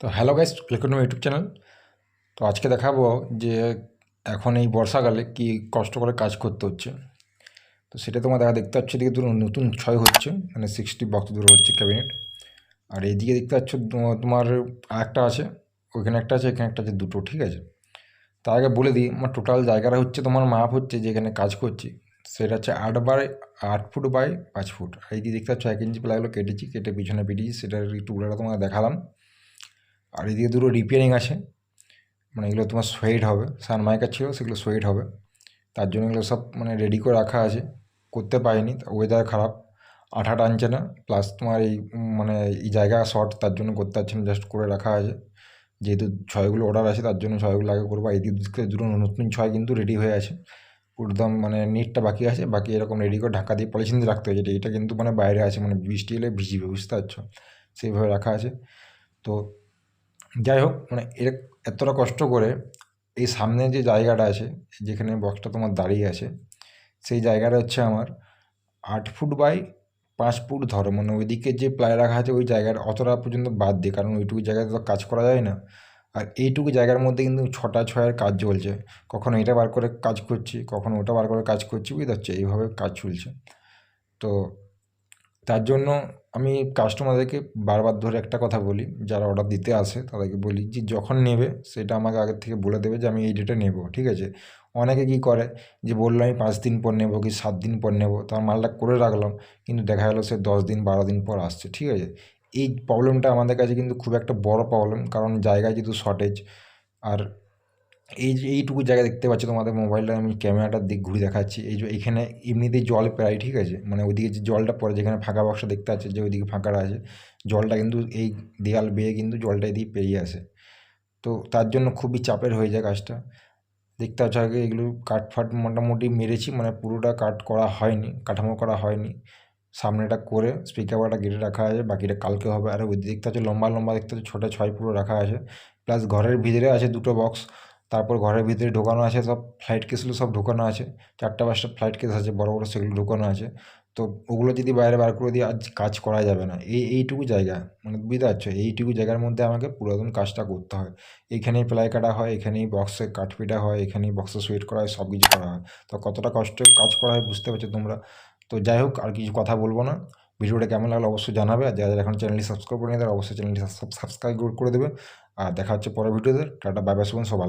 তো hello guys welcome YouTube channel. তো আজকে দেখাবো যে এখন এই বর্ষাকালে কি কষ্ট করে কাজ করতে হচ্ছে। তো সেটা তোমার দেখা দেখতে পাচ্ছ, এদিকে নতুন ছয় হচ্ছে মানে সিক্সটি বক্স দূরে হচ্ছে ক্যাবিনেট আর এইদিকে দেখতে পাচ্ছ তোমার একটা আছে, ওইখানে একটা আছে, এখানে একটা আছে, দুটো, ঠিক আছে? তার আগে বলে দিই, আমার টোটাল জায়গাটা হচ্ছে, তোমার মাপ হচ্ছে, যেখানে কাজ করছি, সেটা হচ্ছে আট বাই, আট ফুট বাই পাঁচ ফুট। এই দিকে দেখতে পাচ্ছ, এক ইঞ্চি প্লাইগুলো কেটেছি, কেটে পিছনে পেটিয়েছি, সেটার টুকরাটা তোমাকে দেখালাম। আর এদিকে দুটো রিপেয়ারিং আছে। মানে এগুলো তোমার সোয়েড হবে সানমাইকার ছিল সেগুলো সোয়েড হবে। তার জন্য এগুলো সব মানে রেডি করে রাখা আছে। করতে পারিনি ওয়েদার খারাপ। আঠা টানছে না প্লাস তোমার এই মানে এই জায়গা শর্ট তার জন্য করতে পারছি না জাস্ট করে রাখা আছে। যেহেতু ছয়গুলো অর্ডার আছে, তার জন্য ছয়গুলো আগে করব। এই দিকে দুটো নতুন ছয় কিন্তু রেডি হয়ে আছে। একদম মানে নিটটা বাকি আছে, বাকি এরকম রেডি করে ঢাকা দিয়ে পলিথিন দিয়ে রাখতে হয়েছে। এটা কিন্তু মানে বাইরে আছে মানে বৃষ্টি এলে ভিজিবে বুঝতে পারছ? সেইভাবে রাখা আছে। তো যাই হোক মানে এর এতটা কষ্ট করে এই সামনে যে জায়গাটা আছে, যেখানে বক্সটা তোমার দাঁড়িয়ে আছে, সেই জায়গাটা হচ্ছে আমার আট ফুট বাই পাঁচ ফুট ধরো। মানে ওইদিকে যে প্লাই রাখা আছে, ওই জায়গাটা অতটা পর্যন্ত বাদ দিয়ে, কারণ ওইটুকু জায়গাতে তো কাজ করা যায় না। আর এইটুকু জায়গার মধ্যে কিন্তু ছটা ছয়ের কাজ চলছে। কখনো এটা বার করে কাজ করছি, কখনো ওটা বার করে কাজ করছি, বুঝতে পারছ? এইভাবে কাজ চলছে। তো তার জন্য আমি কাস্টমারদেরকে বারবার ধরে একটা কথা বলি, যারা অর্ডার দিতে আসে তাদেরকে বলি যে যখন নেবে সেটা আমাকে আগের থেকে বলে দেবে যে আমি এই ডেটে নেব, ঠিক আছে? অনেকে কী করে যে বলল আমি পাঁচ দিন পর নেব কি সাত দিন পর নেব, তার মালটা করে রাখলাম, কিন্তু দেখা গেলো সে দশ দিন বারো দিন পর আসছে, ঠিক আছে? এই প্রবলেমটা আমাদের কাছে কিন্তু খুব একটা বড় প্রবলেম কারণ জায়গায় যেহেতু শর্টেজ আর এই যে এইটুকু জায়গা দেখতে পাচ্ছ তোমাদের মোবাইলটা, আমি ক্যামেরাটার দিক ঘুরে দেখাচ্ছি। এই যে এখানে এমনিতেই জল প্রায়, ঠিক আছে? মানে ওইদিকে যে জলটা পড়ে, যেখানে ফাঁকা বাক্স দেখতে পাচ্ছে, যে ওইদিকে ফাঁকাটা আছে জলটা কিন্তু এই দেয়াল বেয়ে কিন্তু জলটা এদিকে পেরিয়ে আসে। তো তার জন্য খুবই চাপের হয়ে যায় কাজটা। দেখতে পাচ্ছ আগে এগুলো কাট ফাট মোটামুটি মেরেছি মানে পুরোটা কাট করা হয়নি, কাঠামো করা হয়নি। সামনেটা করে স্পিকারটা গেটে রাখা আছে, বাকিটা কালকে হবে। আর ওই দেখতে পাচ্ছ লম্বা লম্বা দেখতে পাচ্ছ, ছোটো ছয় পুরো রাখা আছে। প্লাস ঘরের ভিতরে আছে দুটো বক্স তারপর ঘরের ভিতরে ঢোকানো আছে, সব ফ্লাইট কেসগুলো সব ঢোকানো আছে। চারটা পাঁচটা ফ্লাইট কেস আছে, বড় বড় সেগুলো ঢোকানো আছে। তো ওগুলো যদি বাইরে বার করে দিয়ে আজ কাজ করা যাবে না, এই, এইটুকু জায়গা মানে বুঝতে পারছ? এইটুকু জায়গার মধ্যে আমাকে পুরাতন কাজটা করতে হয়। এইখানেই প্লাই কাটা হয়, এখানেই বক্সে কাঠ পিটা হয়, এখানেই বক্সে সুইট করা হয়, সব কিছু করা হয়। তো কতটা কষ্ট কাজ করা হয় বুঝতে পারছ তোমরা? তো যাই হোক, আর কিছু কথা বলব না। ভিডিওটা কেমন লাগল অবশ্যই জানাবে, আর যারা এখন চ্যানেলটি সাবস্ক্রাইব করে নিয়ে তারা অবশ্যই চ্যানেলটি সাবস্ক্রাইব করে দেবে। আর দেখা হচ্ছে পরের ভিডিওতে, টাটা বাই বাই সবাই ভালো